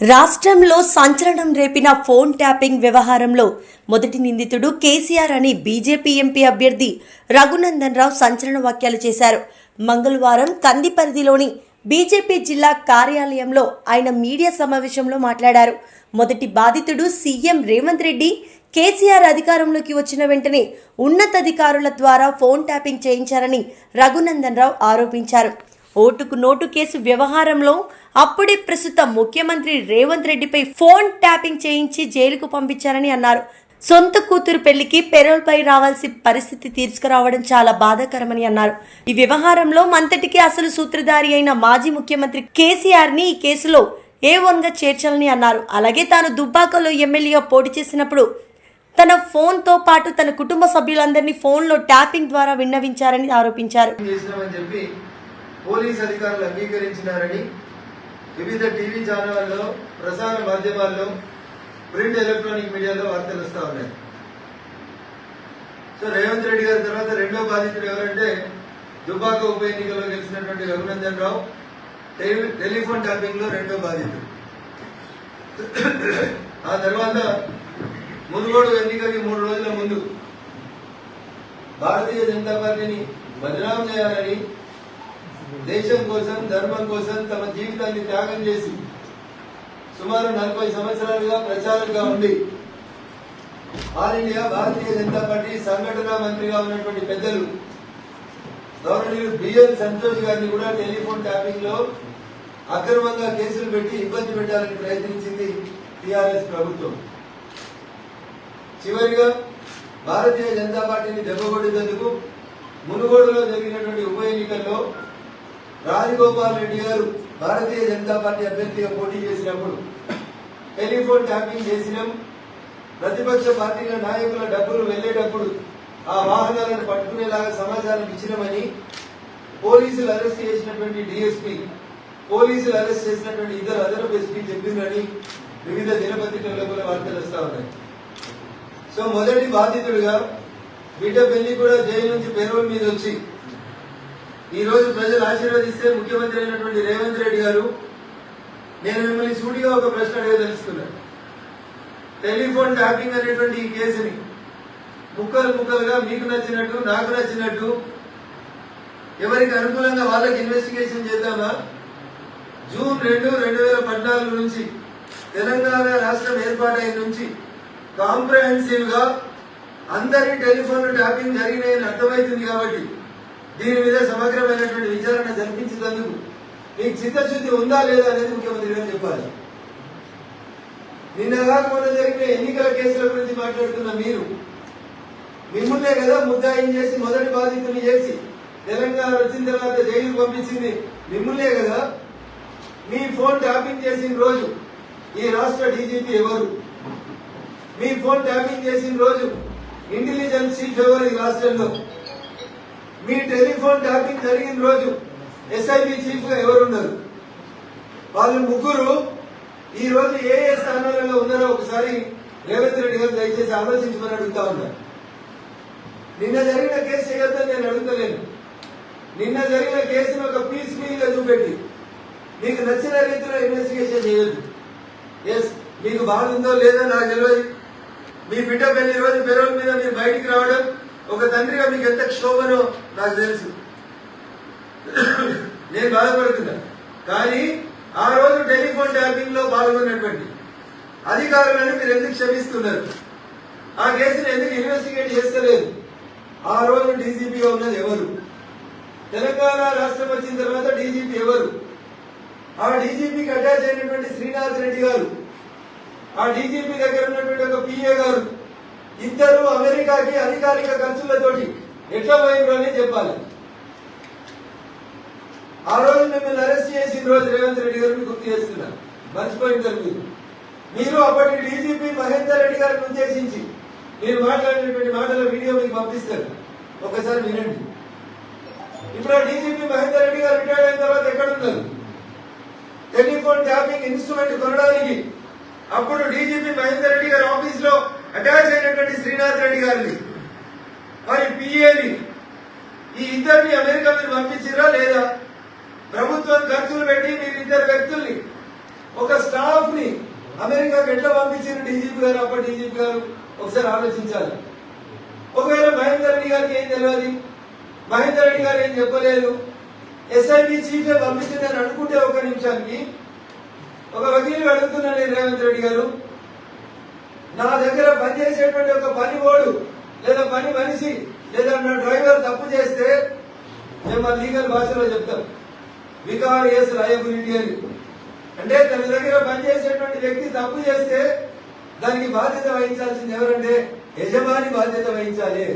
రాష్ట్రంలో సంచలనం రేపిన phone tapping వ్యవహారంలో మొదటి నిందితుడు కేసీఆర్ అని బీజేపీ ఎంపీ అభ్యర్థి రఘునందన్ రావు సంచలన వ్యాఖ్యలు చేశారు. మంగళవారం కంది పరిధిలోని బీజేపీ జిల్లా కార్యాలయంలో ఆయన మీడియా సమావేశంలో మాట్లాడారు. మొదటి బాధితుడు సీఎం రేవంత్ రెడ్డి కేసీఆర్ అధికారంలోకి వచ్చిన వెంటనే ఉన్నతాధికారుల ద్వారా ఫోన్ ట్యాపింగ్ చేయించారని రఘునందన్ రావు ఆరోపించారు. ఓటుకు నోటు కేసు వ్యవహారంలో అప్పుడే ప్రస్తుత ముఖ్యమంత్రి రేవంత్ రెడ్డిపై ఫోన్ ట్యాపింగ్ చేయించి జైలుకు పంపించారని అన్నారు. సొంత కూతురు పెళ్ళికి పెరోల్పై రావాల్సి పరిస్థితి తీసుకురావడం చాలా బాధాకరమని అన్నారు. ఈ వ్యవహారంలో మంతటికి అసలు సూత్రధారి అయిన మాజీ ముఖ్యమంత్రి కేసీఆర్ని ఈ కేసులో ఏ వన్గా చేర్చాలని అన్నారు. అలాగే తాను దుబ్బాకలో ఎమ్మెల్యేగా పోటీ చేసినప్పుడు తన ఫోన్తో పాటు తన కుటుంబ సభ్యులందరినీ ఫోన్లో ట్యాపింగ్ ద్వారా విన్నవించారని ఆరోపించారు. పోలీస్ అధికారులు అంగీకరించినారని వివిధ టీవీ ఛానళ్ళలో ప్రసార మాధ్యమాల్లో ప్రింట్ ఎలక్ట్రానిక్ మీడియాలో వార్తలు వస్తా ఉన్నాయి. సో రేవంత్ రెడ్డి గారి తర్వాత రెండో బాధితుడు ఎవరంటే దుబ్బాక ఉప ఎన్నికల్లో గెలిచినటువంటి రఘునందన్ రావు. టెలి- టెలిఫోన్ ట్యాపింగ్లో రెండో బాధితుడు. ఆ తర్వాత మునుగోడు ఎన్నికకి మూడు రోజుల ముందు భారతీయ జనతా పార్టీని బదనాం చేయాలని దేశం కోసం ధర్మం కోసం తమ జీవితాన్ని త్యాగం చేసి సుమారు నలభై సంవత్సరాలుగా ప్రచారంగా ఉండి all India Bharatiya Janata Party సంఘటన మంత్రిగా ఉన్నటువంటి పెద్దలు గవర్నర్ బిఎన్ సంతోష్ గారిని కూడా టెలిఫోన్ ట్యాపింగ్లో అక్రమంగా కేసులు పెట్టి ఇబ్బంది పెట్టాలని ప్రయత్నించింది టిఆర్ఎస్ ప్రభుత్వం. చివరిగా భారతీయ జనతా పార్టీని దెబ్బకొట్టేందుకు మునుగోడులో జరిగినటువంటి ఉప ఎన్నికల్లో రాజగోపాల్ రెడ్డి గారు భారతీయ జనతా పార్టీ అభ్యర్థిగా పోటీ చేసినప్పుడు టెలిఫోన్ ట్యాపింగ్ చేసినాం. ప్రతిపక్ష పార్టీల నాయకుల డబ్బులు వెళ్ళేటప్పుడు ఆ వాహనాలను పట్టుకునేలాగా సమాచారం ఇచ్చినామని పోలీసులు అరెస్ట్ చేసినటువంటి డిఎస్పీ పోలీసులు అరెస్ట్ చేసినటువంటి ఇద్దరు అదనపు ఎస్పీ చెప్పిందని వివిధ దినపత్రికల్లో కూడా వార్తలు వస్తా ఉన్నాయి. సో మొదటి బాధితుడిగా బిడ్డ పెళ్ళి కూడా జైలు నుంచి పేరోల్ మీద వచ్చి ఈ రోజు ప్రజలు ఆశీర్వదిస్తే ముఖ్యమంత్రి అయినటువంటి రేవంత్ రెడ్డి గారు నేను మిమ్మల్ని సూటిగా ఒక ప్రశ్న అడగదలుచుకున్నాను టెలిఫోన్ ట్యాపింగ్ అనేటువంటి ఈ కేసుని ముక్కలు ముక్కలుగా మీకు నచ్చినట్టు నాకు నచ్చినట్టు ఎవరికి అనుకూలంగా వాళ్ళకి ఇన్వెస్టిగేషన్ చేద్దామా? జూన్ రెండు రెండు వేల పద్నాలుగు నుంచి తెలంగాణ రాష్ట్రం ఏర్పాటైన నుంచి కాంప్రహెన్సివ్గా అందరి టెలిఫోన్ ట్యాపింగ్ జరిగినాయని అర్థమవుతుంది కాబట్టి దీని మీద సమగ్రమైనటువంటి విచారణ జరిపించినందుకు మీకు చిత్తశుద్ధి ఉందా లేదా అనేది ముఖ్యమంత్రి గారు చెప్పాలి. నిన్న కాకుండా జరిగిన ఎన్నికల కేసుల గురించి మాట్లాడుతున్న మీరు మిమ్మల్నే కదా ముద్దాయిం చేసి మొదటి బాధితుని చేసి తెలంగాణ వచ్చిన తర్వాత జైలు పంపించింది మిమ్మల్నే కదా? మీ ఫోన్ ట్యాపింగ్ చేసిన రోజు ఈ రాష్ట్ర డీజీపీ ఎవరు? మీ ఫోన్ ట్యాపింగ్ చేసిన రోజు ఇంటెలిజెన్స్ చీఫ్ ఎవరు ఈ రాష్ట్రంలో. మీ టెలిఫోన్ టాకింగ్ జరిగిన రోజు ఎస్ఐబి చీఫ్గా ఎవరున్నారు? వాళ్ళు ముగ్గురు ఈ రోజు ఏ ఏ స్థానాలలో ఉన్నారో ఒకసారి రేవంత్ రెడ్డి గారు దయచేసి ఆలోచించమని అడుగుతా ఉన్నారు నిన్న జరిగిన కేసు చేయొద్దని నేను అడుగుతలేను. నిన్న జరిగిన కేసును ఒక పీస్ మీల్గా చూపెట్టి. మీకు నచ్చిన రీతిలో ఇన్వెస్టిగేషన్ చేయొద్దు. ఎస్ మీకు బాధ ఉందో లేదో నాకు తెలియదు మీ బిడ్డ పెళ్ళి రోజు పెరోల్ మీద మీరు బయటికి రావడం ఒక తండ్రిగా మీకు ఎంత క్షోభనో నాకు తెలుసు. నేను బాధపడుతున్నా. కానీ ఆ రోజు టెలిఫోన్ ట్యాపింగ్లో పాల్గొన్నటువంటి అధికారులను మీరు ఎందుకు క్షమిస్తున్నారు? ఆ కేసును ఎందుకు ఇన్వెస్టిగేట్ చేస్తలేదు? ఆ రోజు డీజీపీగా ఉన్నది ఎవరు? తెలంగాణ రాష్ట్రం వచ్చిన తర్వాత డీజీపీ ఎవరు? ఆ డీజీపీకి అటాచ్ అయినటువంటి శ్రీనాథ్ రెడ్డి గారు ఆ డీజీపీ దగ్గర ఉన్నటువంటి ఒక పిఏ గారు ఇద్దరు అమెరికాకి అధికారిక ఖర్చులతోటి ఎట్లా పోయినరు అని చెప్పాలి. ఆ రోజు మిమ్మల్ని అరెస్ట్ చేసిన రోజు రేవంత్ రెడ్డి గారిని గుర్తు చేస్తున్నా. మర్చిపోయింటారు మీరు. మీరు అప్పటి డీజీపీ మహేందర్ రెడ్డి గారిని ఉద్దేశించి మీరు మాట్లాడినటువంటి మాటల వీడియో మీకు పంపిస్తారు. ఒకసారి వినండి. ఇప్పుడు ఆ డీజీపీ మహేందర్ రెడ్డి గారు రిటైర్ అయిన తర్వాత ఎక్కడున్నారు? టెలిఫోన్ ట్యాపింగ్ ఇన్స్ట్రుమెంట్ కొనడానికి అప్పుడు డీజీపీ మహేందర్ రెడ్డి గారి ఆఫీస్లో అటాచ్ అయినటువంటి శ్రీనాథ్ రెడ్డి గారిని మరి పిఏని ఈ ఇద్దరిని అమెరికా మీరు పంపించారా లేదా? ప్రభుత్వం ఖర్చులు పెట్టి మీరు ఇద్దరు వ్యక్తుల్ని ఒక స్టాఫ్ని అమెరికాకి ఎట్లా పంపించారు డీజీపీ గారు? అప్పటి డీజీపీ గారు ఒకసారి ఆలోచించాలి. ఒకవేళ మహేందర్ రెడ్డి గారికి ఏం తెలియదు మహేందర్ రెడ్డి గారు ఏం చెప్పలేదు? ఎస్ఐబి చీఫే పంపించిందని అనుకుంటే ఒక నిమిషానికి ఒక వకీలు అడుగుతున్నాను నేను రేవంత్ రెడ్డి గారు. నా దగ్గర పనిచేసేటువంటి ఒక పని లేదా పని మనిషి లేదా నా డ్రైవర్ తప్పు చేస్తే మేము మా లీగల్ భాషలో చెప్తాం వికారియస్ లయబిలిటీ అని. అంటే తన దగ్గర పనిచేసేటువంటి వ్యక్తి తప్పు చేస్తే దానికి బాధ్యత వహించాల్సింది ఎవరంటే యజమాని బాధ్యత వహించాలి.